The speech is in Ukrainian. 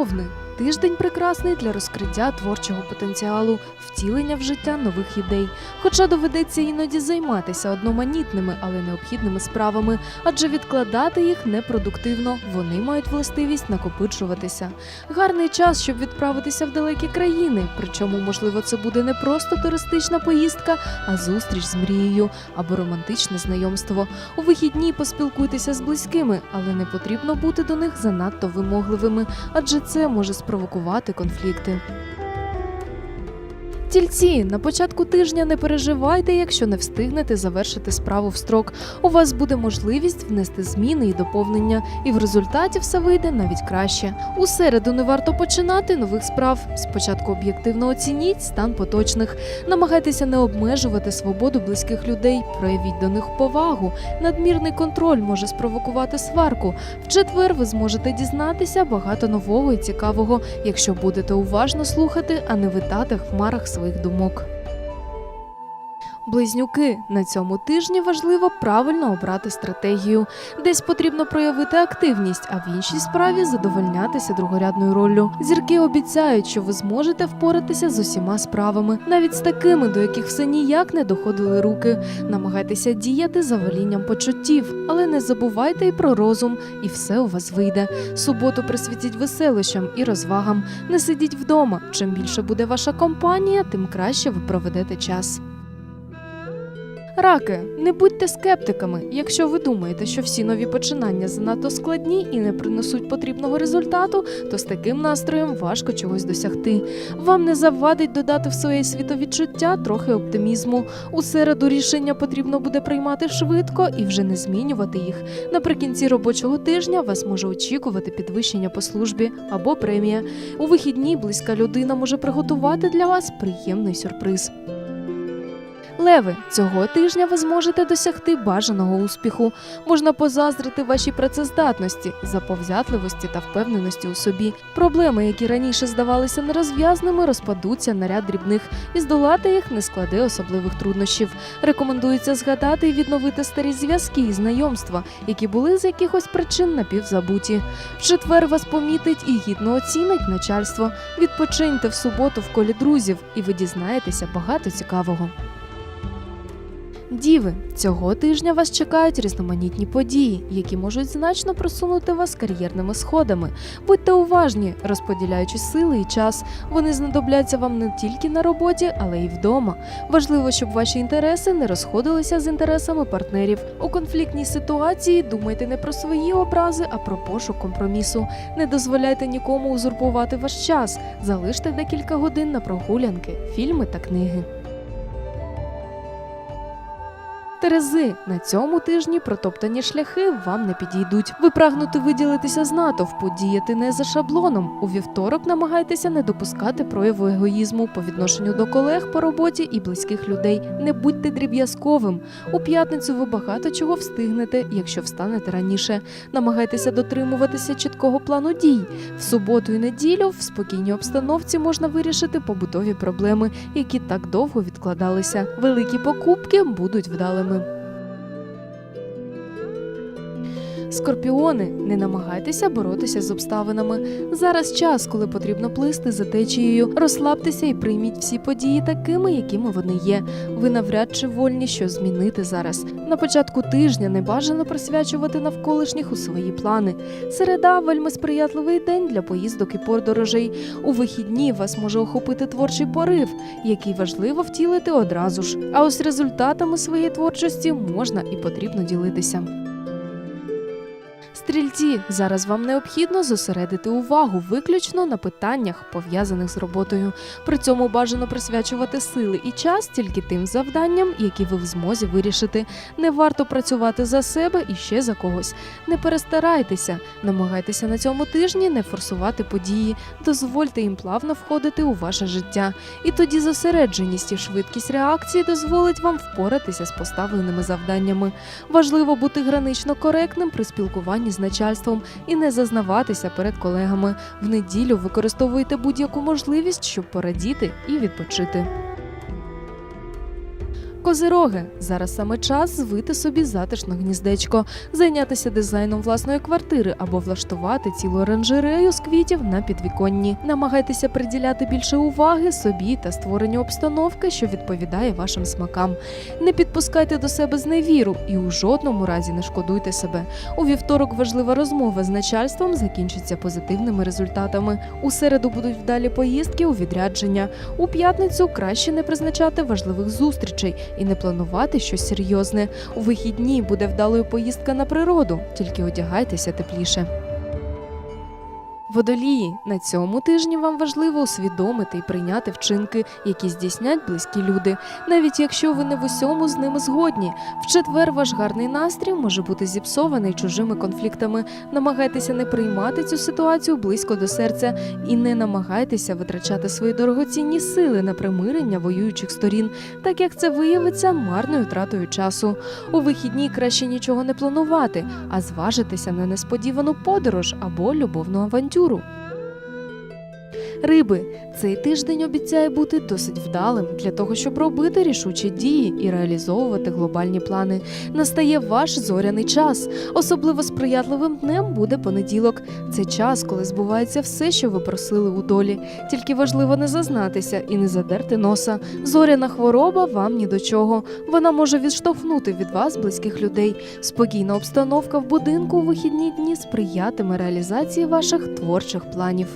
Овни. Тиждень прекрасний для розкриття творчого потенціалу, втілення в життя нових ідей. Хоча доведеться іноді займатися одноманітними, але необхідними справами, адже відкладати їх непродуктивно, вони мають властивість накопичуватися. Гарний час, щоб відправитися в далекі країни. Причому, можливо, це буде не просто туристична поїздка, а зустріч з мрією або романтичне знайомство. У вихідні поспілкуйтеся з близькими, але не потрібно бути до них занадто вимогливими, адже це може спровокувати конфлікти. Тільці на початку тижня не переживайте, якщо не встигнете завершити справу в строк. У вас буде можливість внести зміни і доповнення, і в результаті все вийде навіть краще. У середу не варто починати нових справ. Спочатку об'єктивно оцініть стан поточних. Намагайтеся не обмежувати свободу близьких людей, проявіть до них повагу. Надмірний контроль може спровокувати сварку. В четвер ви зможете дізнатися багато нового і цікавого, якщо будете уважно слухати, а не витати в хмарах своїх думок. Близнюки на цьому тижні важливо правильно обрати стратегію. Десь потрібно проявити активність, а в іншій справі задовольнятися другорядною роллю. Зірки обіцяють, що ви зможете впоратися з усіма справами, навіть з такими, до яких все ніяк не доходили руки. Намагайтеся діяти за волінням почуттів, але не забувайте і про розум, і все у вас вийде. Суботу присвятіть веселощам і розвагам. Не сидіть вдома. Чим більше буде ваша компанія, тим краще ви проведете час. Раки, не будьте скептиками. Якщо ви думаєте, що всі нові починання занадто складні і не принесуть потрібного результату, то з таким настроєм важко чогось досягти. Вам не завадить додати в своє світовідчуття трохи оптимізму. У середу рішення потрібно буде приймати швидко і вже не змінювати їх. Наприкінці робочого тижня вас може очікувати підвищення по службі або премія. У вихідні близька людина може приготувати для вас приємний сюрприз. Леви, цього тижня ви зможете досягти бажаного успіху. Можна позаздрити вашій працездатності, заповзятливості та впевненості у собі. Проблеми, які раніше здавалися нерозв'язними, розпадуться на ряд дрібних, і здолати їх не складе особливих труднощів. Рекомендується згадати і відновити старі зв'язки і знайомства, які були з якихось причин напівзабуті. В четвер вас помітить і гідно оцінить начальство. Відпочиньте в суботу в колі друзів, і ви дізнаєтеся багато цікавого. Діви, цього тижня вас чекають різноманітні події, які можуть значно просунути вас кар'єрними сходами. Будьте уважні, розподіляючи сили і час. Вони знадобляться вам не тільки на роботі, але й вдома. Важливо, щоб ваші інтереси не розходилися з інтересами партнерів. У конфліктній ситуації думайте не про свої образи, а про пошук компромісу. Не дозволяйте нікому узурпувати ваш час. Залиште декілька годин на прогулянки, фільми та книги. Терези на цьому тижні протоптані шляхи вам не підійдуть. Ви прагнути виділитися з натовпу, діяти не за шаблоном. У вівторок намагайтеся не допускати прояву егоїзму по відношенню до колег по роботі і близьких людей. Не будьте дріб'язковим. У п'ятницю ви багато чого встигнете, якщо встанете раніше. Намагайтеся дотримуватися чіткого плану дій. В суботу і неділю в спокійній обстановці можна вирішити побутові проблеми, які так довго відкладалися. Великі покупки будуть вдалими вами. Скорпіони, не намагайтеся боротися з обставинами. Зараз час, коли потрібно плисти за течією. Розслабтеся і прийміть всі події такими, якими вони є. Ви навряд чи вольні щось змінити зараз. На початку тижня не бажано присвячувати навколишніх у свої плани. Середа вельми сприятливий день для поїздок і подорожей. У вихідні вас може охопити творчий порив, який важливо втілити одразу ж. А ось результатами своєї творчості можна і потрібно ділитися. Стрільці, зараз вам необхідно зосередити увагу виключно на питаннях, пов'язаних з роботою. При цьому бажано присвячувати сили і час тільки тим завданням, які ви в змозі вирішити. Не варто працювати за себе і ще за когось. Не перестарайтеся, намагайтеся на цьому тижні не форсувати події, дозвольте їм плавно входити у ваше життя. І тоді зосередженість і швидкість реакції дозволить вам впоратися з поставленими завданнями. Важливо бути гранично коректним при спілкуванні з начальством і не зазнаватися перед колегами. В неділю використовуйте будь-яку можливість, щоб порадіти і відпочити. Козироги, зараз саме час звити собі затишне гніздечко, зайнятися дизайном власної квартири або влаштувати цілу оранжерею з квітів на підвіконні. Намагайтеся приділяти більше уваги собі та створенню обстановки, що відповідає вашим смакам. Не підпускайте до себе зневіру і у жодному разі не шкодуйте себе. У вівторок важлива розмова з начальством закінчиться позитивними результатами. У середу будуть вдалі поїздки у відрядження. У п'ятницю краще не призначати важливих зустрічей і не планувати щось серйозне. У вихідні буде вдалою поїздка на природу, тільки одягайтеся тепліше. Водолії на цьому тижні вам важливо усвідомити і прийняти вчинки, які здійснять близькі люди, навіть якщо ви не в усьому з ними згодні. В четвер ваш гарний настрій може бути зіпсований чужими конфліктами. Намагайтеся не приймати цю ситуацію близько до серця і не намагайтеся витрачати свої дорогоцінні сили на примирення воюючих сторін, так як це виявиться марною тратою часу. У вихідні краще нічого не планувати, а зважитися на несподівану подорож або любовну авантюру. curu. Риби, цей тиждень обіцяє бути досить вдалим для того, щоб робити рішучі дії і реалізовувати глобальні плани. Настає ваш зоряний час. Особливо сприятливим днем буде понеділок. Це час, коли збувається все, що ви просили у долі. Тільки важливо не зазнатися і не задерти носа. Зоряна хвороба вам ні до чого. Вона може відштовхнути від вас близьких людей. Спокійна обстановка в будинку у вихідні дні сприятиме реалізації ваших творчих планів.